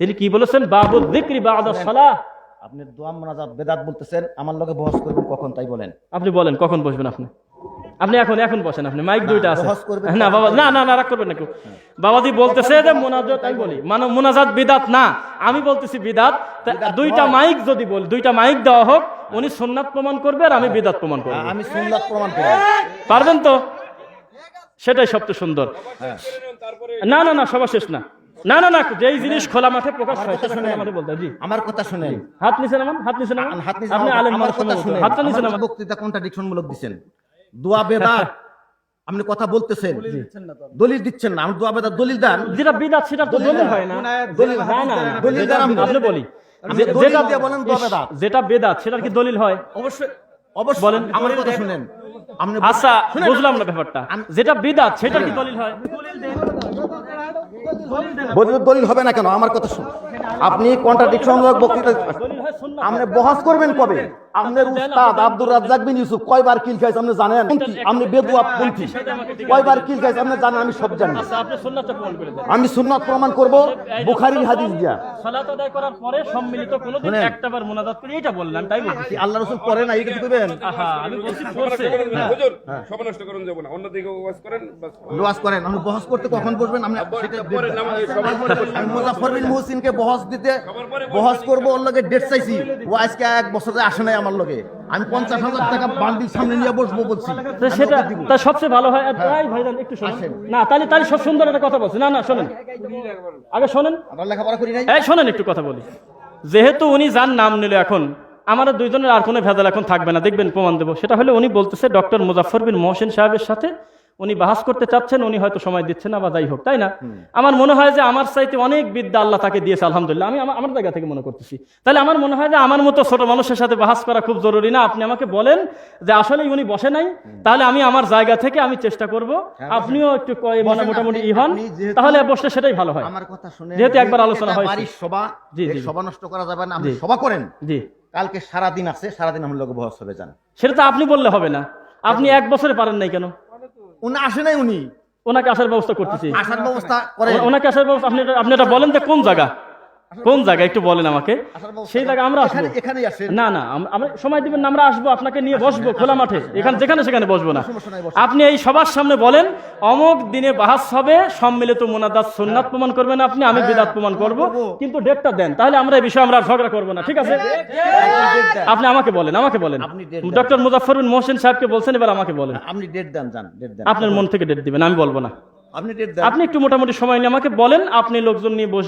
তিনি কি বলেছেন? বাবু যিকরি বাদা সালাহ। আপনি দোয়া মোনাজাত বেদাত বলতেছেন আমার লগে বহস করবেন কখন তাই বলেন। আপনি বলেন কখন বসবেন আপনি? আপনি এখন এখন বসেন আপনি মাইক দুইটা আছে। না বাবা না না না রাগ করবেন না কেউ। বাবাজি বলতেছে যে মোনাজাত আমি বলি। মানে মোনাজাত বিদাত না। আমি বলতেছি বিদাত। দুইটা মাইক যদি বলি দুইটা মাইক দেওয়া হোক উনি সুন্নাত প্রমাণ করবে আর আমি বিদাত প্রমাণ করব। আমি সুন্নাত প্রমাণ করি পারবেন তো? সেটাই সবচেয়ে সুন্দর। হ্যাঁ। না না না সবার শেষ না। না না না যেই জিনিস খোলা মাঠে প্রকাশ হয় সেটা খোলা মাঠে বলতে জি। আমার কথা শুনেন। হাত নিছেন আমার হাত নিছেন আমার হাত নিচে আপনি আলেম আমার কথা। শুনেন। হাতটা নিছেন আমার আমার বক্তৃতা কন্ট্রাডিকশন মূলক দিচ্ছেন। দোয়া বেদাত আপনি কথা বলতেছেন। দলিল দিচ্ছেন না আমি দোয়া বেদাত দলিল দেন। যেটা বিদাত সেটা তো দলিল হয় না। দলিল হয় না দলিল দেন আপনি। আপনি বলি। দলিল যেটা দিয়ে বলেন দোয়া বেদাত। যেটা বেদাত সেটার কি দলিল হয়? অবশ্যই অবশ্যই। বলেন। আমার কথা শুনেন। আপনি আচ্ছা বুঝলাম না ব্যাপারটা। যেটা বিদাত সেটা কি দলিল হয়? বলিল দলিল হবে না কেন? আমার কথা শুনুন আপনি কন্ট্রাডিকশন বক্তৃতা আপনি বহাস করবেন কবে? আপনার উস্তাদ আব্দুর রাজ্জাক বিন ইউসুফ কয়বার কিল খাইছে আপনি জানেন? আপনি বেদুয়া পন্থী। কয়বার কিল খাইছে আপনি জানেন? আমি সব জানি। আচ্ছা আপনি সুন্নাতটা প্রমাণ করে দেন। আমি সুন্নাত প্রমাণ করব বুখারীর হাদিস দিয়া। সালাত আদায় করার পরে সম্মিলিত কোনোদিন। একটাবার মোনাজাত করে এটা বললাম তাই বলছি কি আল্লাহ রসুল পড়ে না? এই কিছু করবেন আমি বলছি পড়ছে। হুজুর সব নষ্ট করুন যাব না। অন্যদিকে ওয়াজ করেন বাস লোয়াজ করেন। আমি বহস করতে কখন বসবেন? আপনি সেটা পরে নাম সবার পরে মুজাফর বিন মুহসিনকে বহস দিতে বহস করব ওর লগে ডেট চাইছি। ও আজকে এক বছরে আসে নাই আমার লগে। আমি পঞ্চাশ হাজার টাকা বান্ডিল সামনে নিয়ে বসবো বলছি। সেটা ওকে দিব। তা সবচেয়ে ভালো হয় এই ভাইজান একটু শোনেন। না তাহলে তাহলে সব সুন্দর একটা কথা বলছে। না না শোনেন। আগে শোনেন। আমরা লেখাপড়া করি নাই? এই শোনেন একটু কথা বলি। যেহেতু উনি যার নাম নিল এখন আমাদের দুইজনের আর কোনো ভেজাল এখন থাকবে না। দেখবেন প্রমাণ দেবো। সেটা হলে উনি বলতেছে ডক্টর মুজাফর বিন মোহসেন সাহেবের সাথে উনি বাহাস করতে চাচ্ছেন উনি হয়তো সময় দিচ্ছেন না বা যাই হোক তাই না? আমার মনে হয় যে আমার চাইতে অনেক বিদ্যা আল্লাহ তাকে দিয়েছে আলহামদুলিল্লাহ। আমি আমার- জায়গা থেকে মনে করতেছি। তাহলে আমার মনে হয় যে আমার মতো ছোট মানুষের সাথে বাহাস করা খুব জরুরি না? আপনি আমাকে বলেন যে আসলে উনি বসে নাই তাহলে আমি আমার জায়গা থেকে আমি চেষ্টা করব। আপনিও একটু মানে মোটামুটি ই হন তাহলে বসলে সেটাই ভালো হয়। আমার কথা শুনে যেহেতু একবার আলোচনা। বাড়ির সভা জি, জি। সভা নষ্ট করা যাবে না আপনি সভা করেন। জি। কালকে সারা দিন আছে সারা দিন আমার লোক বহস হবে যান সেটা তো আপনি বললে হবে না। আপনি এক বছরে পারেন নাই কেন? উনি আসে নাই উনি। ওনাকে আসার ব্যবস্থা করতেছি। আসার ব্যবস্থা করে ওনাকে আসার ব্যবস্থা আপনি আপনি এটা বলেন কোন জায়গা? কোন জায়গা? একটু বলেন আমাকে। সেই জায়গা আমরা আসব। না না আমরা সময় দিবেন না আমরা আসব আপনাকে নিয়ে বসবো খোলা মাঠে। এখানে যেখানে সেখানে বসবো না। আপনি এই সবার সামনে বলেন অমুক দিনে বাহাস হবে সম্মিলিত মোনাদাত সুন্নাত প্রমাণ করবেন আপনি আমি হ্যাঁ, বিদাত প্রমাণ করব। কিন্তু ডেটটা দেন তাহলে আমরা এই বিষয়ে আমরা ঝগড়া করব না ঠিক আছে? আপনি আমাকে বলেন আমাকে বলেন। ডক্টর মুজাফর বিন মোহসেন সাহেবকে বলছেন এবার আমাকে বলেন। আপনি ডেট দেন জান ডেট দেন আপনার মন থেকে ডেট দিবেন আমি বলব না। আপনি ডেট দেন আপনি একটু মোটামুটি সময় নিয়ে আমাকে বলেন আপনি লোকজন নিয়ে বসবেন।